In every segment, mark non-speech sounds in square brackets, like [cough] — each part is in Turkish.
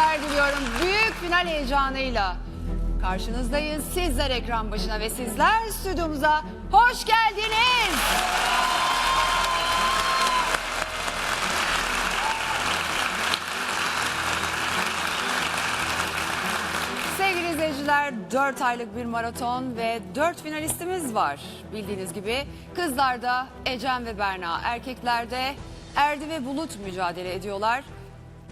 seyirler diliyorum. Büyük final heyecanıyla karşınızdayız. Sizler ekran başına ve sizler stüdyomuza hoş geldiniz. Sevgili izleyiciler 4 aylık bir maraton ve 4 finalistimiz var. Bildiğiniz gibi kızlarda Ecem ve Berna, erkeklerde Erdi ve Bulut mücadele ediyorlar.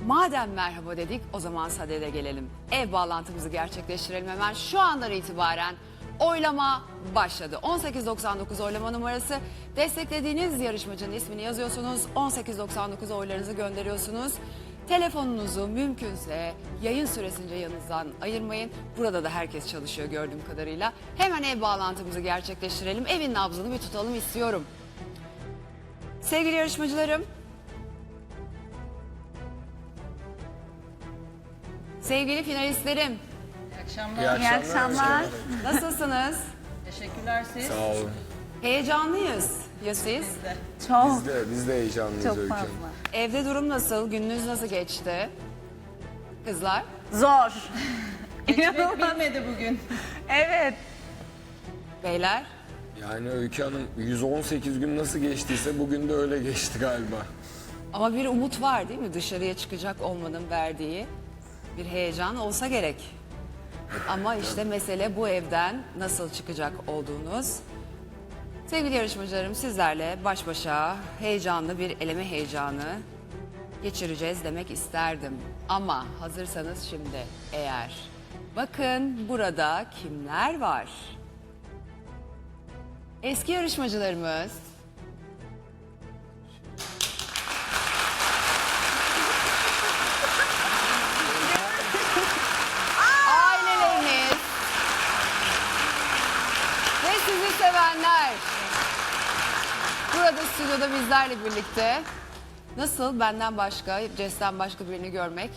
Madem merhaba dedik o zaman sadede gelelim. Ev bağlantımızı gerçekleştirelim hemen şu andan itibaren. Oylama başladı. 1899 oylama numarası. Desteklediğiniz yarışmacının ismini yazıyorsunuz. 1899 oylarınızı gönderiyorsunuz. Telefonunuzu mümkünse yayın süresince yanınızdan ayırmayın. Burada da herkes çalışıyor gördüğüm kadarıyla. Hemen ev bağlantımızı gerçekleştirelim. Evin nabzını bir tutalım istiyorum. Sevgili yarışmacılarım. Sevgili finalistlerim. İyi akşamlar. İyi akşamlar. akşamlar. Nasılsınız? Teşekkürler siz. Sağ olun. Heyecanlıyız. Ya siz? Çok Biz de, biz de heyecanlıyız çok Öykü fazla. Hanım. Evde durum nasıl? Gününüz nasıl geçti? Kızlar? Zor. [laughs] Geçmek bilmedi bugün. evet. Beyler? Yani Öykü Hanım 118 gün nasıl geçtiyse bugün de öyle geçti galiba. Ama bir umut var değil mi? Dışarıya çıkacak olmanın verdiği bir heyecan olsa gerek. Ama işte mesele bu evden nasıl çıkacak olduğunuz. Sevgili yarışmacılarım sizlerle baş başa heyecanlı bir eleme heyecanı geçireceğiz demek isterdim. Ama hazırsanız şimdi eğer bakın burada kimler var? Eski yarışmacılarımız burada stüdyoda bizlerle birlikte nasıl benden başka, Ces'ten başka birini görmek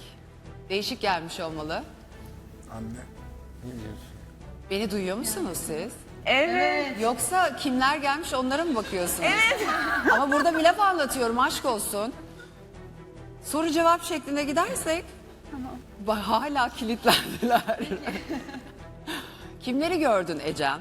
değişik gelmiş olmalı. Anne. Ne diyorsun? Beni duyuyor musunuz siz? Evet. Yoksa kimler gelmiş onlara mı bakıyorsunuz? Evet. [laughs] Ama burada bir laf anlatıyorum aşk olsun. Soru cevap şeklinde gidersek Bak hala kilitlendiler. [laughs] Kimleri gördün Ecem?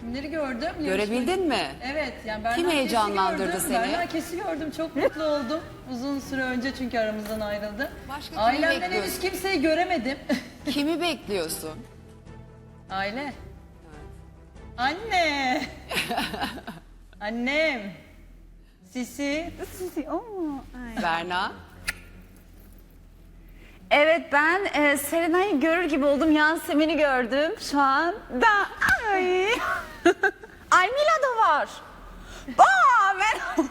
Kimleri gördüm? Görebildin mi? Evet. Yani Berna Kim Kes'i heyecanlandırdı gördüm. seni? Berna Kes'i gördüm. Çok mutlu oldum. Uzun süre önce çünkü aramızdan ayrıldı. Başka kimi Ailemden bekliyorsun? henüz kimseyi göremedim. [laughs] Kimi bekliyorsun? Aile. Anne. [laughs] Annem. Sisi. Oo, ay. Berna? Evet ben e, Serenay'ı görür gibi oldum. Yasemin'i gördüm şu an. Da ay. [laughs] Almila da var. Aa ben.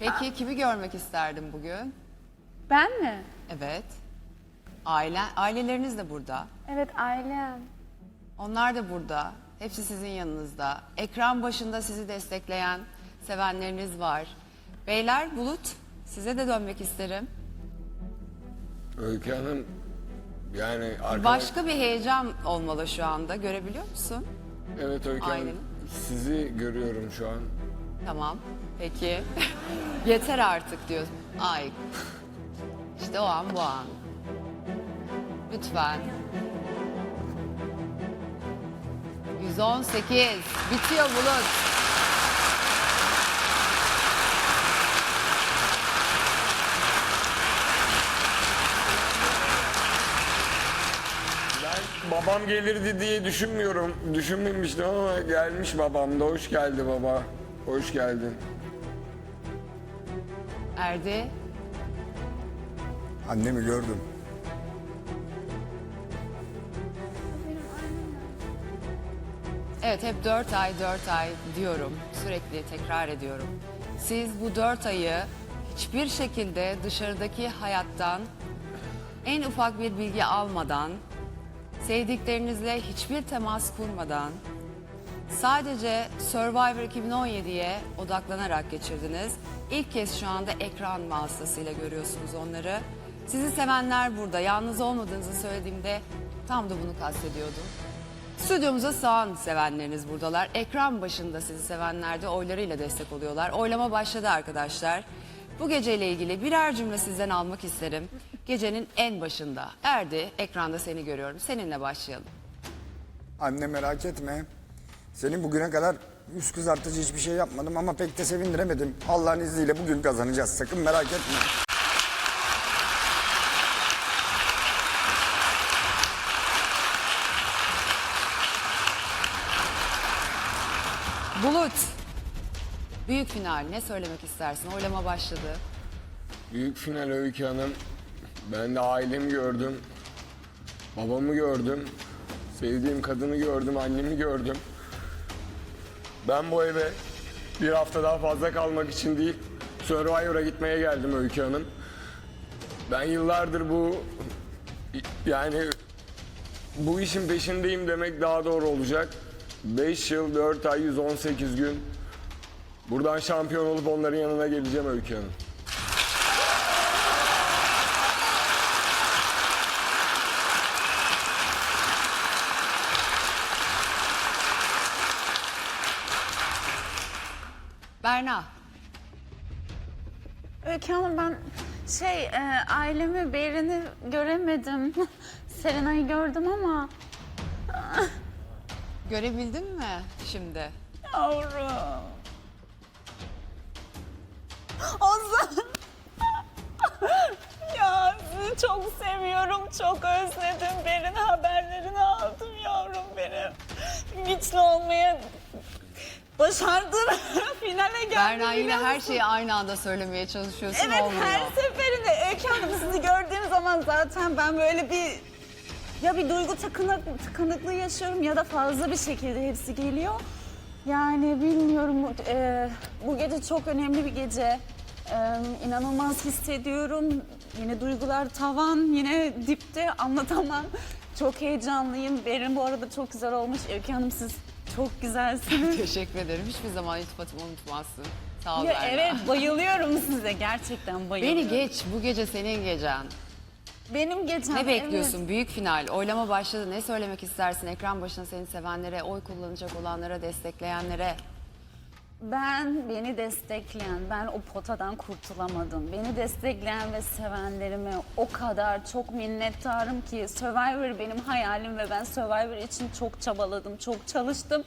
Peki kimi görmek isterdin bugün? Ben mi? Evet. Aile, aileleriniz de burada. Evet ailem. Onlar da burada. Hepsi sizin yanınızda. Ekran başında sizi destekleyen sevenleriniz var. Beyler Bulut size de dönmek isterim. Öykü Hanım yani arkadaş... Başka bir heyecan olmalı şu anda. Görebiliyor musun? Evet Öykü. Hanım. Sizi görüyorum şu an. Tamam. Peki. [laughs] Yeter artık diyorsun. Ay. İşte o an bu an. Lütfen. 118. Bitiyor Bulut. Ben babam gelirdi diye düşünmüyorum. Düşünmemiştim ama gelmiş babam da. Hoş geldi baba. Hoş geldin. Erdi. Annemi gördüm. Evet hep 4 ay 4 ay diyorum. Sürekli tekrar ediyorum. Siz bu 4 ayı hiçbir şekilde dışarıdaki hayattan en ufak bir bilgi almadan, sevdiklerinizle hiçbir temas kurmadan, sadece Survivor 2017'ye odaklanarak geçirdiniz. İlk kez şu anda ekran vasıtasıyla görüyorsunuz onları. Sizi sevenler burada. Yalnız olmadığınızı söylediğimde tam da bunu kastediyordum. Stüdyomuza sağan sevenleriniz buradalar. Ekran başında sizi sevenler de oylarıyla destek oluyorlar. Oylama başladı arkadaşlar. Bu geceyle ilgili birer cümle sizden almak isterim. Gecenin en başında. Erdi, ekranda seni görüyorum. Seninle başlayalım. Anne merak etme. Senin bugüne kadar yüz kızartıcı hiçbir şey yapmadım ama pek de sevindiremedim. Allah'ın izniyle bugün kazanacağız. Sakın merak etme. Bulut. Büyük final. Ne söylemek istersin? Oylama başladı. Büyük final Öykü Hanım. Ben de ailemi gördüm. Babamı gördüm. Sevdiğim kadını gördüm, annemi gördüm. Ben bu eve bir hafta daha fazla kalmak için değil, Survivor'a gitmeye geldim Öykü Hanım. Ben yıllardır bu yani bu işin peşindeyim demek daha doğru olacak. 5 yıl, 4 ay, 118 gün. Buradan şampiyon olup onların yanına geleceğim Öykü Hanım. Berna. Öykü Hanım ben şey e, ailemi Berin'i göremedim. [laughs] Serenay'ı gördüm ama Görebildin mi şimdi? yavrum. Ozan. [laughs] ya sizi çok seviyorum, çok özledim. Berin haberlerini aldım yavrum benim. Güçlü olmaya başardın. [laughs] Finale geldin. Berna yine biliyor her musun? şeyi aynı anda söylemeye çalışıyorsun Evet olmuyor. her seferinde Öykü Hanım sizi gördüğüm zaman zaten ben böyle bir ya bir duygu tıkanık, tıkanıklığı yaşıyorum ya da fazla bir şekilde hepsi geliyor. Yani bilmiyorum e, bu gece çok önemli bir gece. E, inanılmaz hissediyorum. Yine duygular tavan, yine dipte anlatamam. Çok heyecanlıyım. Berin bu arada çok güzel olmuş. Öykü Hanım siz çok güzelsiniz. [laughs] Teşekkür ederim. Hiçbir zaman iltifatımı unutmazsın. Sağ ol ya Berna. evet bayılıyorum size gerçekten bayılıyorum. Beni geç. Bu gece senin gecen. Benim gecem. Ne evet. bekliyorsun? Büyük final. Oylama başladı. Ne söylemek istersin? Ekran başına seni sevenlere, oy kullanacak olanlara, destekleyenlere. Ben beni destekleyen, ben o potadan kurtulamadım. Beni destekleyen ve sevenlerime o kadar çok minnettarım ki Survivor benim hayalim ve ben Survivor için çok çabaladım, çok çalıştım.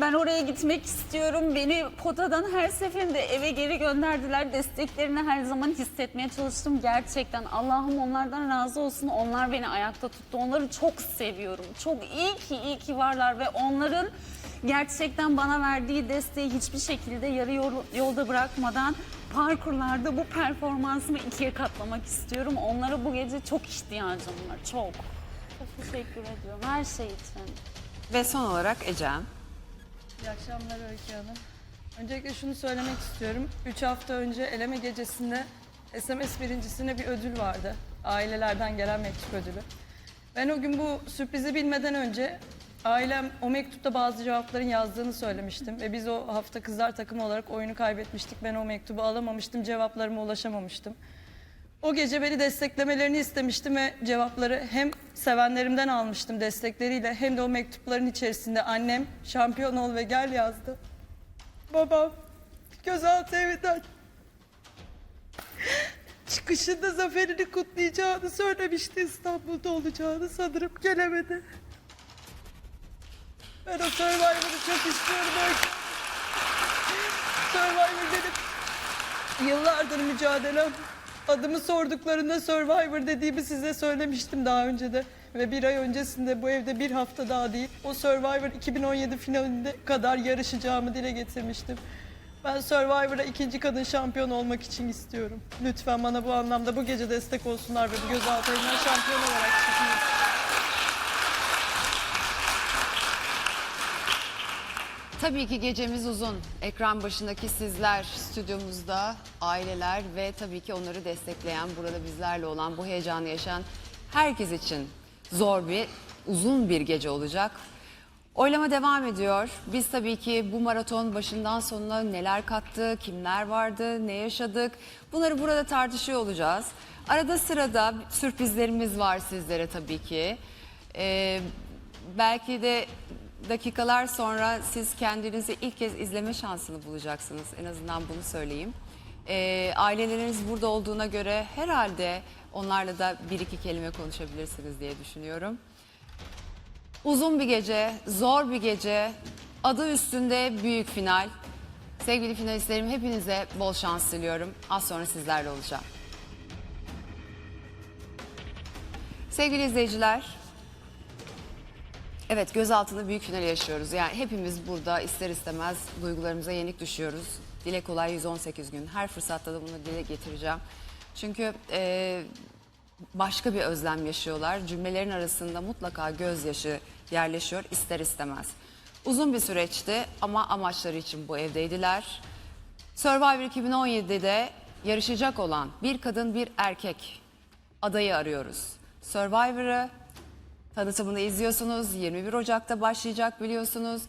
Ben oraya gitmek istiyorum. Beni potadan her seferinde eve geri gönderdiler. Desteklerini her zaman hissetmeye çalıştım. Gerçekten Allah'ım onlardan razı olsun. Onlar beni ayakta tuttu. Onları çok seviyorum. Çok iyi ki iyi ki varlar ve onların gerçekten bana verdiği desteği hiçbir şekilde yarı yol- yolda bırakmadan parkurlarda bu performansımı ikiye katlamak istiyorum. Onlara bu gece çok ihtiyacım var. Çok. Çok teşekkür ediyorum her şey için. Ve son olarak Ecem. İyi akşamlar Öykü Hanım. Öncelikle şunu söylemek istiyorum. 3 hafta önce eleme gecesinde SMS birincisine bir ödül vardı. Ailelerden gelen mektup ödülü. Ben o gün bu sürprizi bilmeden önce ailem o mektupta bazı cevapların yazdığını söylemiştim. Ve biz o hafta kızlar takımı olarak oyunu kaybetmiştik. Ben o mektubu alamamıştım, cevaplarıma ulaşamamıştım. O gece beni desteklemelerini istemiştim ve cevapları hem sevenlerimden almıştım destekleriyle hem de o mektupların içerisinde annem şampiyon ol ve gel yazdı. Babam gözaltı evinden çıkışında zaferini kutlayacağını söylemişti İstanbul'da olacağını sanırım gelemedi. Ben o Survivor'ı çok istiyorum. Survivor benim Yıllardır mücadelem. Adımı sorduklarında Survivor dediğimi size söylemiştim daha önce de. Ve bir ay öncesinde bu evde bir hafta daha değil, o Survivor 2017 finalinde kadar yarışacağımı dile getirmiştim. Ben Survivor'a ikinci kadın şampiyon olmak için istiyorum. Lütfen bana bu anlamda bu gece destek olsunlar ve bu gözaltı şampiyon olarak çıkayım. Tabii ki gecemiz uzun. Ekran başındaki sizler, stüdyomuzda aileler ve tabii ki onları destekleyen, burada bizlerle olan, bu heyecanı yaşayan herkes için zor bir, uzun bir gece olacak. Oylama devam ediyor. Biz tabii ki bu maraton başından sonuna neler kattı, kimler vardı, ne yaşadık bunları burada tartışıyor olacağız. Arada sırada sürprizlerimiz var sizlere tabii ki. Ee, belki de dakikalar sonra siz kendinizi ilk kez izleme şansını bulacaksınız. En azından bunu söyleyeyim. Ee, aileleriniz burada olduğuna göre herhalde onlarla da bir iki kelime konuşabilirsiniz diye düşünüyorum. Uzun bir gece, zor bir gece, adı üstünde büyük final. Sevgili finalistlerim hepinize bol şans diliyorum. Az sonra sizlerle olacağım. Sevgili izleyiciler, evet gözaltında büyük final yaşıyoruz. Yani hepimiz burada ister istemez duygularımıza yenik düşüyoruz. Dile kolay 118 gün. Her fırsatta da bunu dile getireceğim. Çünkü e, başka bir özlem yaşıyorlar. Cümlelerin arasında mutlaka gözyaşı yerleşiyor ister istemez. Uzun bir süreçti ama amaçları için bu evdeydiler. Survivor 2017'de yarışacak olan bir kadın bir erkek adayı arıyoruz. Survivor'ı tanıtımını izliyorsunuz. 21 Ocak'ta başlayacak biliyorsunuz.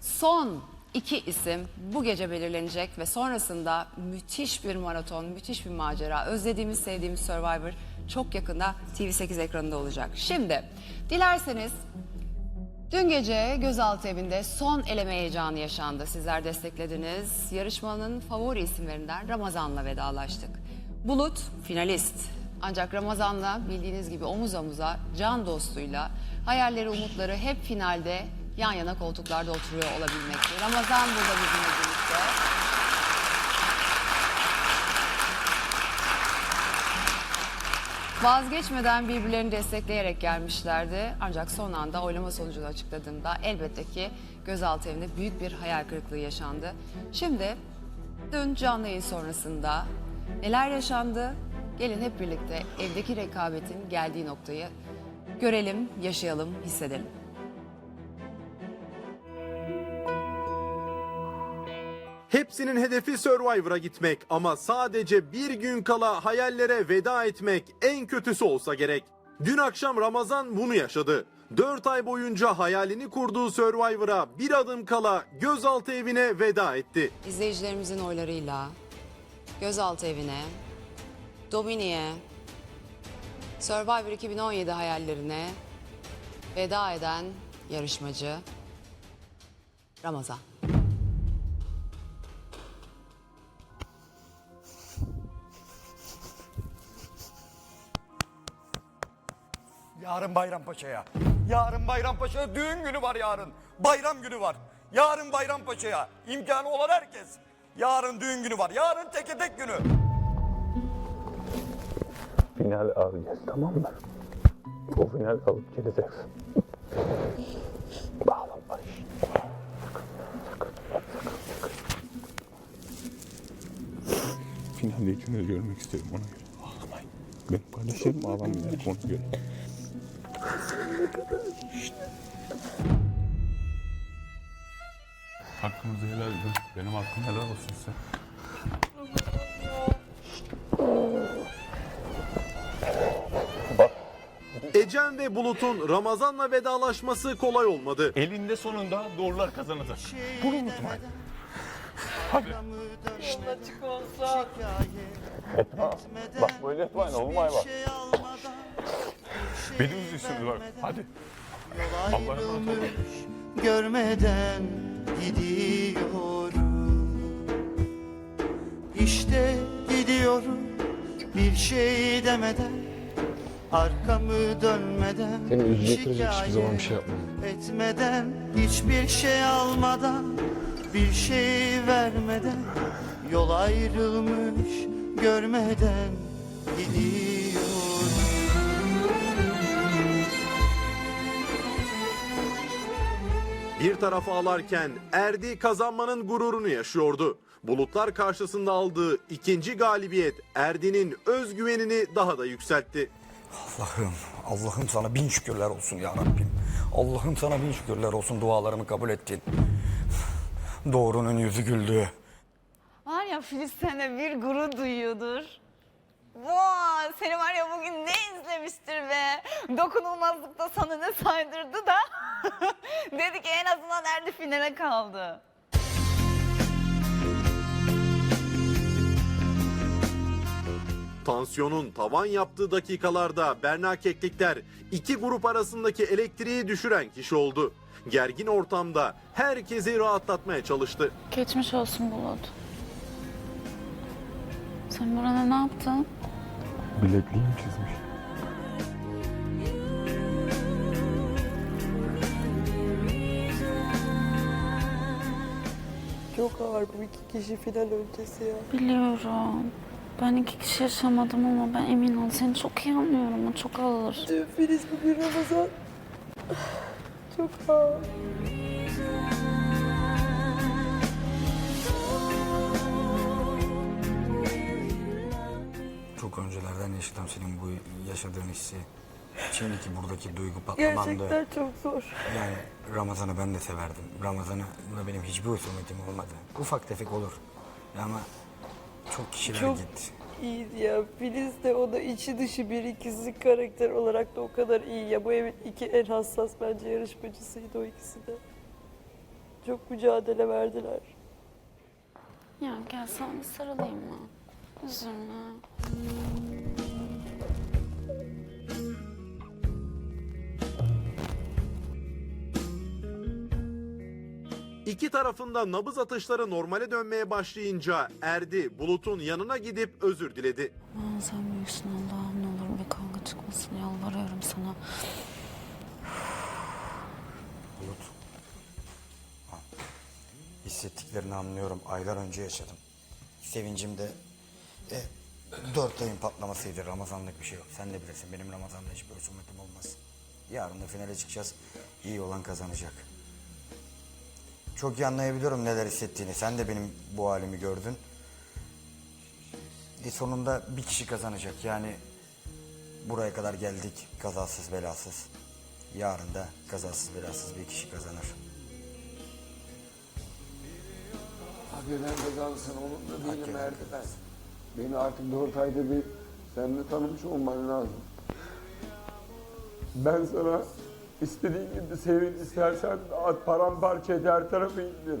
Son iki isim bu gece belirlenecek ve sonrasında müthiş bir maraton, müthiş bir macera. Özlediğimiz, sevdiğimiz Survivor çok yakında TV8 ekranında olacak. Şimdi dilerseniz Dün gece gözaltı evinde son eleme heyecanı yaşandı. Sizler desteklediniz. Yarışmanın favori isimlerinden Ramazan'la vedalaştık. Bulut finalist. Ancak Ramazan'la bildiğiniz gibi omuz omuza, can dostuyla hayalleri, umutları hep finalde yan yana koltuklarda oturuyor olabilmekti. Ramazan burada bizimle birlikte. Vazgeçmeden birbirlerini destekleyerek gelmişlerdi. Ancak son anda oylama sonucunu açıkladığımda elbette ki gözaltı evinde büyük bir hayal kırıklığı yaşandı. Şimdi dün canlı yayın sonrasında neler yaşandı? Gelin hep birlikte evdeki rekabetin geldiği noktayı görelim, yaşayalım, hissedelim. Hepsinin hedefi Survivor'a gitmek ama sadece bir gün kala hayallere veda etmek en kötüsü olsa gerek. Dün akşam Ramazan bunu yaşadı. 4 ay boyunca hayalini kurduğu Survivor'a bir adım kala gözaltı evine veda etti. İzleyicilerimizin oylarıyla gözaltı evine, Domini'ye, Survivor 2017 hayallerine veda eden yarışmacı Ramazan. Yarın Bayrampaşa'ya. Yarın Bayrampaşa'ya düğün günü var yarın. Bayram günü var. Yarın Bayrampaşa'ya. İmkanı olan herkes. Yarın düğün günü var. Yarın teke tek günü. Final alacağız tamam mı? O final alıp geleceksin. Bağlanma. Finalde ikinizi görmek istiyorum ona göre. Ağlamayın. Benim kardeşlerim ağlamayacak ona göre. Hakkımızı helal edin. Benim hakkım helal olsun size. Ecem ve Bulut'un Ramazan'la vedalaşması kolay olmadı. Elinde sonunda doğrular kazanacak. Bunu unutmayın. Hadi. Açık olsa. Etme. Bak böyle etmeyin olmay bak. Beni üzüyorsunuz bak. Hadi. Allah'a emanet olun. görmeden gidiyorum İşte gidiyorum bir şey demeden Arkamı dönmeden Seni üzecek hiçbir zaman bir şey yapmadım. Etmeden hiçbir şey almadan Bir şey vermeden Yol ayrılmış görmeden gidiyorum Bir taraf ağlarken Erdi kazanmanın gururunu yaşıyordu. Bulutlar karşısında aldığı ikinci galibiyet Erdi'nin özgüvenini daha da yükseltti. Allah'ım, Allah'ım sana bin şükürler olsun ya Rabbim. Allah'ım sana bin şükürler olsun dualarımı kabul ettin. Doğrunun yüzü güldü. Var ya Filiz sana bir gurur duyuyordur. Vay seni var ya bugün ne izlemiştir be. Dokunulmazlıkta sana ne saydırdı da. [laughs] Dedi ki en azından Erdi finale kaldı. Tansiyonun tavan yaptığı dakikalarda Berna Keklikler iki grup arasındaki elektriği düşüren kişi oldu. Gergin ortamda herkesi rahatlatmaya çalıştı. Geçmiş olsun Bulut. Sen burana ne yaptın? Bilekliğim çizmiş. Çok ağır bu iki kişi final öncesi ya. Biliyorum. Ben iki kişi yaşamadım ama ben emin ol seni çok iyi anlıyorum. O çok ağır. Filiz bugün Ramazan. Çok ağır. Çok öncelerden yaşadım senin bu yaşadığın hissi. Şimdiki buradaki duygu patlamandı. Gerçekten çok zor. Yani Ramazan'ı ben de severdim. Ramazan'la benim hiçbir husumetim olmadı. Ufak tefek olur. Ama çok kişiler Çok- gitti. İyiydi ya. Filiz de o da içi dışı bir ikisi karakter olarak da o kadar iyi ya. Bu evin iki en hassas bence yarışmacısıydı o ikisi de. Çok mücadele verdiler. Ya gel sana bir sarılayım mı? Üzülme. İki tarafında nabız atışları normale dönmeye başlayınca Erdi Bulut'un yanına gidip özür diledi. Aman sen büyüksün Allah'ım ne olur bir kavga çıkmasın yalvarıyorum sana. Bulut. Ha. Hissettiklerini anlıyorum. Aylar önce yaşadım. Sevincim de e, dört ayın patlamasıydı. Ramazanlık bir şey yok. Sen de bilirsin benim Ramazan'da hiçbir husumetim olmaz. Yarın da finale çıkacağız. İyi olan kazanacak. Çok iyi anlayabiliyorum neler hissettiğini. Sen de benim bu halimi gördün. E sonunda bir kişi kazanacak. Yani buraya kadar geldik kazasız belasız. Yarın da kazasız belasız bir kişi kazanır. Hak eden kazansın onun da değilim Erdi ben. Beni artık dört ayda bir sen de tanımış olman lazım. Ben sana istediğin gibi sevin istersen at paramparça et her tarafı indir.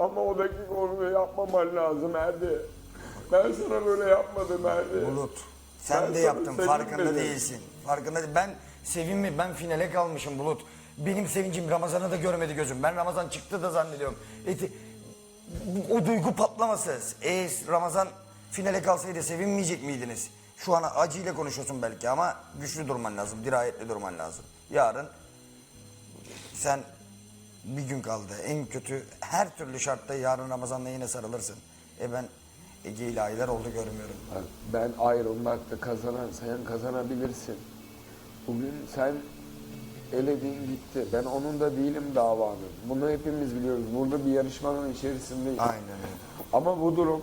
Ama o dakika onu yapmaman lazım Erdi. Ben sana böyle yapmadım Erdi. Bulut sen Ben de yaptın farkında sevinmedim. değilsin. Farkında değil. Ben sevinme ben finale kalmışım Bulut. Benim sevincim Ramazan'ı da görmedi gözüm. Ben Ramazan çıktı da zannediyorum. Eti, o duygu patlaması. E, Ramazan finale kalsaydı sevinmeyecek miydiniz? Şu an acıyla konuşuyorsun belki ama güçlü durman lazım. Dirayetli durman lazım. Yarın sen bir gün kaldı. En kötü her türlü şartta yarın Ramazan'la yine sarılırsın. E ben Ege ile aylar oldu görmüyorum. Bak, Ben ayrılmakta kazanan sen kazanabilirsin. Bugün sen eledin gitti. Ben onun da değilim davanın. Bunu hepimiz biliyoruz. Burada bir yarışmanın içerisindeyiz. Aynen öyle. Ama bu durum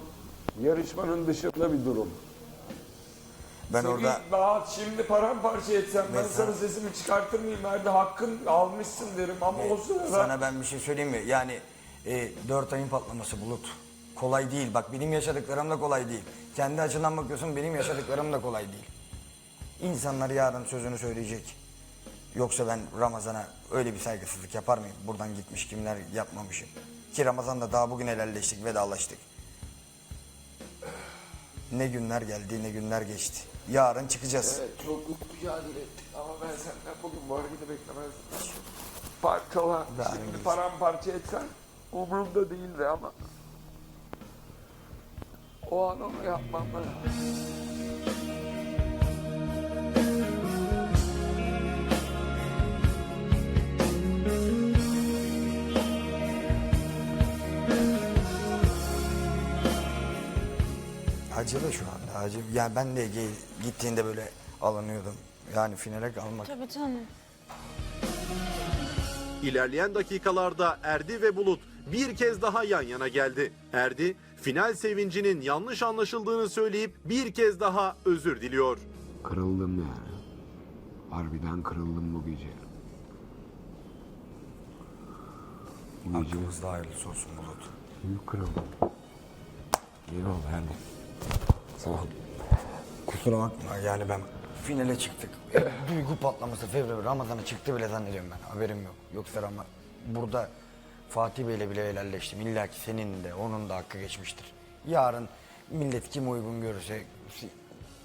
yarışmanın dışında bir durum. Ben Seni orada daha şimdi paramparça etsem ben Mesela- sana sesimi çıkartır mıyım? Nerede hakkın almışsın derim ama o sırada sana ben bir şey söyleyeyim mi? Yani e, dört ayın patlaması bulut. Kolay değil. Bak benim yaşadıklarım da kolay değil. Kendi açından bakıyorsun benim yaşadıklarım da kolay değil. İnsanlar yarın sözünü söyleyecek. Yoksa ben Ramazan'a öyle bir saygısızlık yapar mıyım? Buradan gitmiş kimler yapmamışım. Ki Ramazan'da daha bugün helalleştik, vedalaştık. Ne günler geldi, ne günler geçti. Yarın çıkacağız. Evet, çok mücadele ettik ama ben senden bugün bu hareketi beklemezdim. Parçala, Daha şimdi iyi. paramparça etsen umurumda değildi ama o an onu yapmam lazım. Acılı şu anda acı. Yani ben de gittiğinde böyle alınıyordum. Yani finale kalmak. Tabii canım. İlerleyen dakikalarda Erdi ve Bulut bir kez daha yan yana geldi. Erdi final sevincinin yanlış anlaşıldığını söyleyip bir kez daha özür diliyor. Kırıldım yani. Harbiden kırıldım bu gece. Bu gece Hakkımızda hayırlısı olsun Bulut. büyük kırıldım. Oldu yani. Sağ. Kusura bakma yani ben finale çıktık. E, Duygu patlaması Fevri Ramazan'a çıktı bile zannediyorum ben. Haberim yok. Yoksa ama burada Fatih Bey'le bile helalleştim. İlla ki senin de onun da hakkı geçmiştir. Yarın millet kim uygun görürse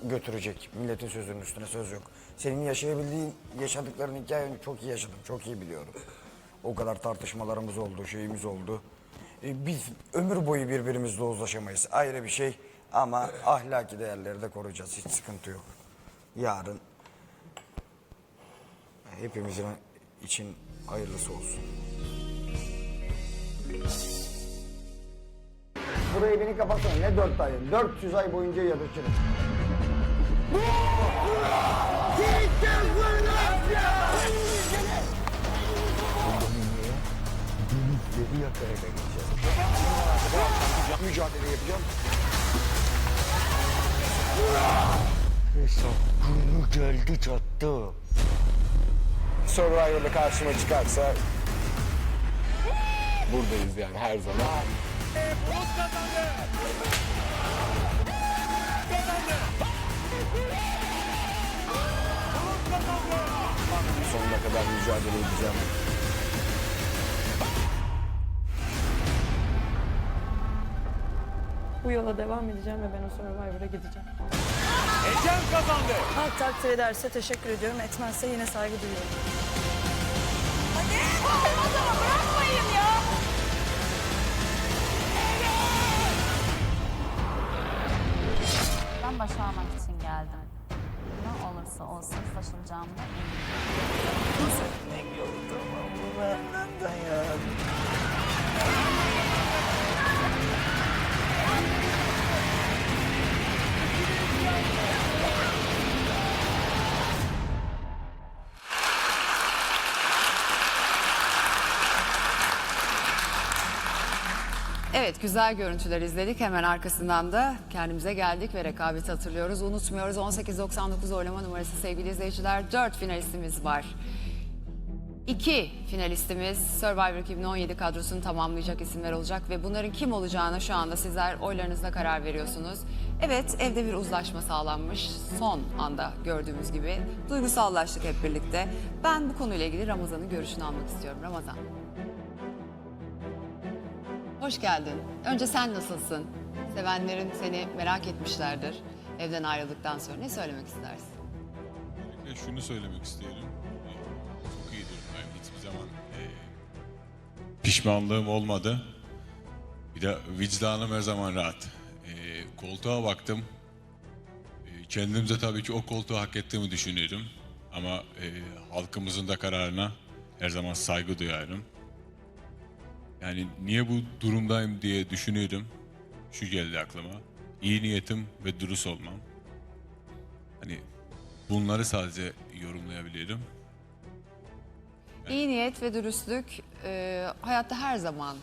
götürecek. Milletin sözünün üstüne söz yok. Senin yaşayabildiğin, yaşadıkların hikayeni çok iyi yaşadım. Çok iyi biliyorum. O kadar tartışmalarımız oldu, şeyimiz oldu. E, Biz ömür boyu birbirimizle uzlaşamayız. Ayrı bir şey ama ahlaki değerleri de koruyacağız. Hiç sıkıntı yok. Yarın hepimizin için hayırlısı olsun. Burayı beni kapatsana. Ne dört ay? 400 ay boyunca geçeceğiz. Mücadele yapacağım. Hesap günü geldi çattı. Survivor'da karşıma çıkarsa buradayız yani her zaman. Sonuna kadar mücadele edeceğim. Bu yola devam edeceğim ve ben o Survivor'a gideceğim. Ecem kazandı. Halk takdir ederse teşekkür ediyorum. Etmezse yine saygı duyuyorum. Ben başarmak için geldim. Ne olursa olsun başaracağımda eminim. Evet güzel görüntüler izledik. Hemen arkasından da kendimize geldik ve rekabeti hatırlıyoruz. Unutmuyoruz 1899 oylama numarası sevgili izleyiciler. 4 finalistimiz var. İki finalistimiz Survivor 2017 kadrosunu tamamlayacak isimler olacak ve bunların kim olacağına şu anda sizler oylarınızla karar veriyorsunuz. Evet evde bir uzlaşma sağlanmış son anda gördüğümüz gibi duygusallaştık hep birlikte. Ben bu konuyla ilgili Ramazan'ın görüşünü almak istiyorum. Ramazan. Hoş geldin. Önce sen nasılsın? Sevenlerin seni merak etmişlerdir. Evden ayrıldıktan sonra ne söylemek istersin? Ve şunu söylemek istiyorum. Ee, Çok iyi durumdayım. Hiçbir zaman e, pişmanlığım olmadı. Bir de vicdanım her zaman rahat. E, koltuğa baktım. E, kendimce tabii ki o koltuğu hak ettiğimi düşünüyorum. Ama e, halkımızın da kararına her zaman saygı duyarım. Yani niye bu durumdayım diye düşünüyordum. Şu geldi aklıma. İyi niyetim ve dürüst olmam. Hani bunları sadece yorumlayabiliyorum. İyi niyet ve dürüstlük e, hayatta her zaman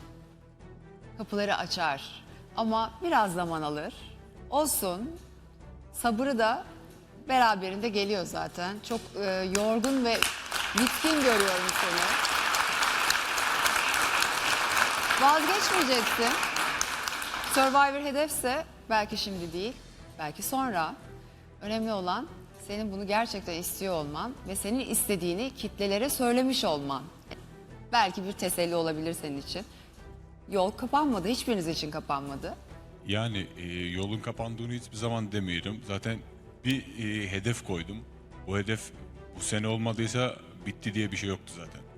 kapıları açar. Ama biraz zaman alır. Olsun. Sabrı da beraberinde geliyor zaten. Çok e, yorgun ve bitkin görüyorum seni. Vazgeçmeyeceksin. Survivor hedefse belki şimdi değil, belki sonra. Önemli olan senin bunu gerçekten istiyor olman ve senin istediğini kitlelere söylemiş olman. Belki bir teselli olabilir senin için. Yol kapanmadı, hiçbiriniz için kapanmadı. Yani e, yolun kapandığını hiçbir zaman demiyorum. Zaten bir e, hedef koydum. Bu hedef bu sene olmadıysa bitti diye bir şey yoktu zaten.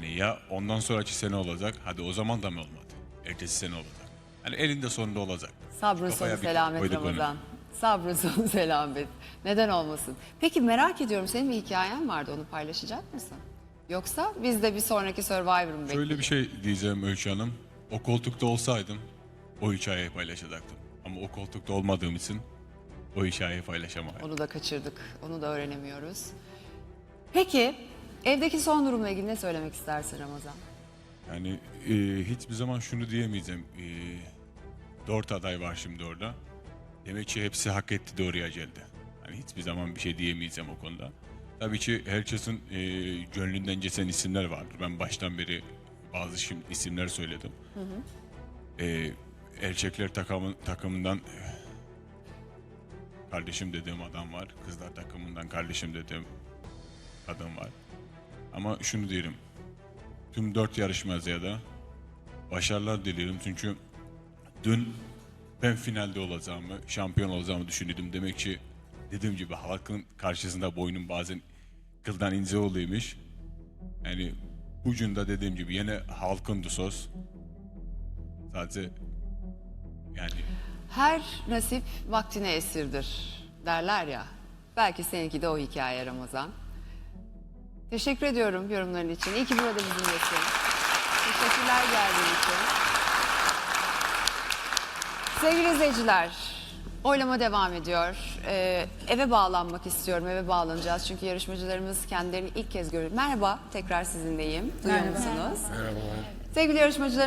Hani ya ondan sonraki sene olacak. Hadi o zaman da mı olmadı? Ertesi sene olacak. Hani elinde sonunda olacak. Sabrın sonu selamet. Ramazan. Sabrın sonu [laughs] selamet. Neden olmasın? Peki merak ediyorum senin bir hikayen vardı onu paylaşacak mısın? Yoksa biz de bir sonraki Survivor'ı mı Şöyle bir şey diyeceğim Öykü Hanım. O koltukta olsaydım o hikayeyi paylaşacaktım. Ama o koltukta olmadığım için o hikayeyi paylaşamıyorum. Onu da kaçırdık. Onu da öğrenemiyoruz. Peki evdeki son durumla ilgili ne söylemek istersin Ramazan? Yani e, hiçbir zaman şunu diyemeyeceğim. E, dört aday var şimdi orada. Demek ki hepsi hak etti de oraya geldi. Hani hiçbir zaman bir şey diyemeyeceğim o konuda. Tabii ki herkesin e, gönlünden geçen isimler vardır. Ben baştan beri bazı şimdi isimler söyledim. E, erkekler takımı, takımından kardeşim dediğim adam var. Kızlar takımından kardeşim dediğim adam var. Ama şunu diyelim. Tüm dört yarışmacıya da başarılar diliyorum. Çünkü dün ben finalde olacağımı, şampiyon olacağımı düşünüyordum. Demek ki dediğim gibi halkın karşısında boynum bazen kıldan ince oluyormuş. Yani bugün de dediğim gibi yine halkındı söz. Sadece yani Her nasip vaktine esirdir derler ya. Belki seninki de o hikaye Ramazan. Teşekkür ediyorum yorumların için. İyi ki burada bizimlesin. Teşekkürler geldiğin için. Sevgili izleyiciler, oylama devam ediyor. Ee, eve bağlanmak istiyorum, eve bağlanacağız. Çünkü yarışmacılarımız kendilerini ilk kez görüyor. Merhaba, tekrar sizinleyim. Duyuyor musunuz? Merhabalar. Sevgili yarışmacılar.